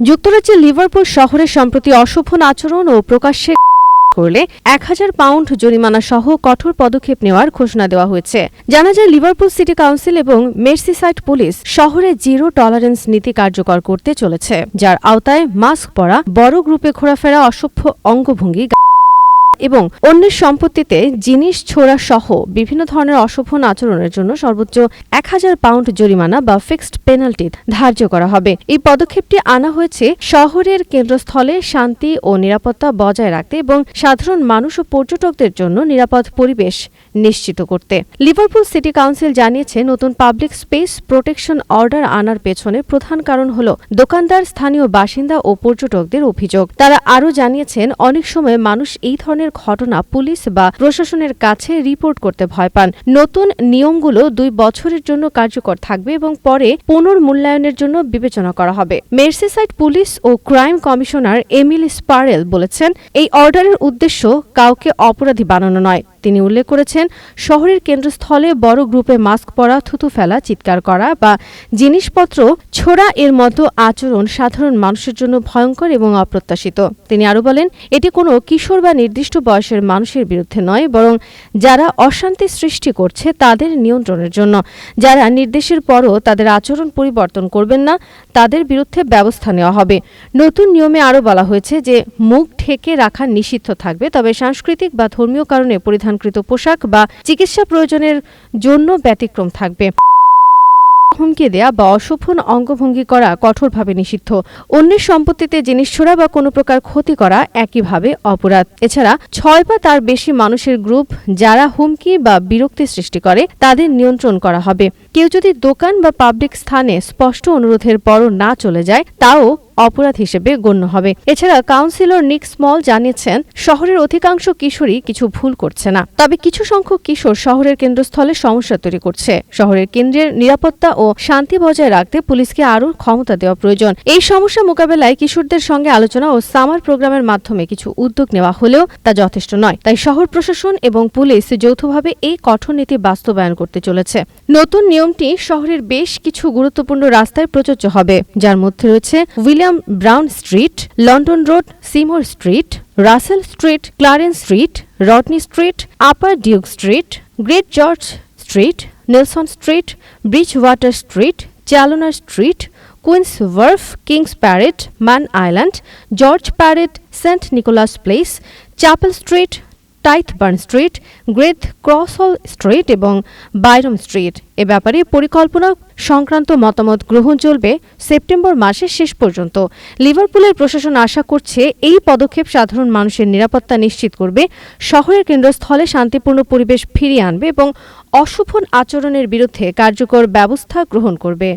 যুক্তরাজ্যের লিভারপুল শহরে সম্প্রতি অশোভন আচরণ ও প্রকাশ্যে করলে এক হাজার পাউন্ড জরিমানা সহ কঠোর পদক্ষেপ নেওয়ার ঘোষণা দেওয়া হয়েছে। জানা যায়, লিভারপুল সিটি কাউন্সিল এবং মের্সিসাইড পুলিশ শহরে জিরো টলারেন্স নীতি কার্যকর করতে চলেছে, যার আওতায় মাস্ক পরা বড় গ্রুপে ঘোরাফেরা অসভ্য অঙ্গভঙ্গি এবং অন্যের সম্পত্তিতে জিনিস, ছোড়া সহ বিভিন্ন ধরনের অশোভন আচরণের জন্য সর্বোচ্চ এক হাজার পাউন্ড জরিমানা বা ফিক্সড পেনাল্টি ধার্য করা হবে। এই পদক্ষেপটি আনা হয়েছে শহরের কেন্দ্রস্থলে শান্তি ও নিরাপত্তা বজায় রাখতে এবং সাধারণ মানুষ ও পর্যটকদের জন্য নিরাপদ পরিবেশ নিশ্চিত করতে। লিভারপুল সিটি কাউন্সিল জানিয়েছে, নতুন পাবলিক স্পেস প্রোটেকশন অর্ডার আনার পেছনে প্রধান কারণ হল দোকানদার, স্থানীয় বাসিন্দা ও পর্যটকদের অভিযোগ। তারা আরও জানিয়েছেন, অনেক সময় মানুষ এই ধরনের ঘটনা পুলিশ বা প্রশাসনের কাছে রিপোর্ট করতে ভয় পান। নতুন নিয়মগুলো দুই বছরের জন্য কার্যকর থাকবে এবং পরে পুনর্মূল্যায়নের জন্য বিবেচনা করা হবে। মের্সিসাইড পুলিশ ও ক্রাইম কমিশনার এমিল স্পারেল বলেছেন, এই অর্ডারের উদ্দেশ্য কাউকে অপরাধী বানানো নয়। তিনি উল্লেখ করেছেন, শহরের কেন্দ্রস্থলে বড় গ্রুপে মাস্ক পরা, থুতু ফেলা, চিৎকার করা বা জিনিসপত্র ছোড়া এর মতো আচরণ সাধারণ মানুষের জন্য ভয়ঙ্কর এবং অপ্রত্যাশিত। তিনি আরও বলেন, এটি কোনো কিশোর বা নির্দিষ্ট বয়সের মানুষের বিরুদ্ধে নয়, বরং যারা অশান্তি সৃষ্টি করছে তাদের নিয়ন্ত্রণের জন্য। যারা নির্দেশের পরও তাদের আচরণ পরিবর্তন করবেন না, তাদের বিরুদ্ধে ব্যবস্থা নেওয়া হবে। নতুন নিয়মে আরও বলা হয়েছে যে, মুখ ঢেকে রাখা নিষিদ্ধ থাকবে। তবে সাংস্কৃতিক বা ধর্মীয় কারণে পরিধানকৃত পোশাক বা চিকিৎসা প্রয়োজনের জন্য ব্যতিক্রম থাকবে। হুমকি দেয়া বা অশোভন অঙ্গভঙ্গি করা কঠোরভাবে নিষিদ্ধ। অন্যের সম্পত্তিতে জিনিস ছোড়া বা কোনো প্রকার ক্ষতি করা একইভাবে অপরাধ। এছাড়া ছয় বা তার বেশি মানুষের গ্রুপ যারা হুমকি বা বিরক্তি সৃষ্টি করে, তাদের নিয়ন্ত্রণ করা হবে। কেউ যদি দোকান বা পাবলিক স্থানে স্পষ্ট অনুরোধের পরও না চলে যায়, তাও অপরাধ হিসেবে গণ্য হবে। এছাড়া কাউন্সিলর নিক স্মল জানিয়েছেন, শহরের অধিকাংশ কিশোরী কিছু ভুল করছে না। তবে কিছু সংখ্যক কিশোর শহরের কেন্দ্রস্থলে সমস্যা তৈরি করছে। শহরের কেন্দ্রের নিরাপত্তা ও শান্তি বজায় রাখতে পুলিশকে আরও ক্ষমতা দেওয়া প্রয়োজন। এই সমস্যা মোকাবেলায় কিশোরদের সঙ্গে আলোচনা ও সামার প্রোগ্রামের মাধ্যমে কিছু উদ্যোগ নেওয়া হলেও তা যথেষ্ট নয়। তাই শহর প্রশাসন এবং পুলিশ যৌথভাবে এই কঠোর নীতি বাস্তবায়ন করতে চলেছে। নতুন নিয়মটি শহরের বেশ কিছু গুরুত্বপূর্ণ রাস্তায় প্রযোজ্য হবে। যার মধ্যে রয়েছে William Brown Street, London Road, Seymour Street, Russell Street, Clarence street রটনি street, Upper Duke Street, Great George Street, Nelson Street Bridgewater street, চ্যালোনার street, Queens Wharf, Kings Parade Mann Island, George Parade Saint Nicholas Place, Chapel Street Tithebarn street গ্রেথ ক্রসহল Street এবং Byrom street এ ব্যাপারে পরিকল্পনা সংক্রান্ত মতামত গ্রহণ চলবে September মাসের শেষ পর্যন্ত। লিভারপুলের প্রশাসন আশা করছে এই পদক্ষেপ সাধারণ মানুষের নিরাপত্তা নিশ্চিত করবে, শহরের কেন্দ্রস্থলে শান্তিপূর্ণ পরিবেশ ফিরিয়ে আনবে এবং অশোভন আচরণের বিরুদ্ধে কার্যকর ব্যবস্থা গ্রহণ করবে।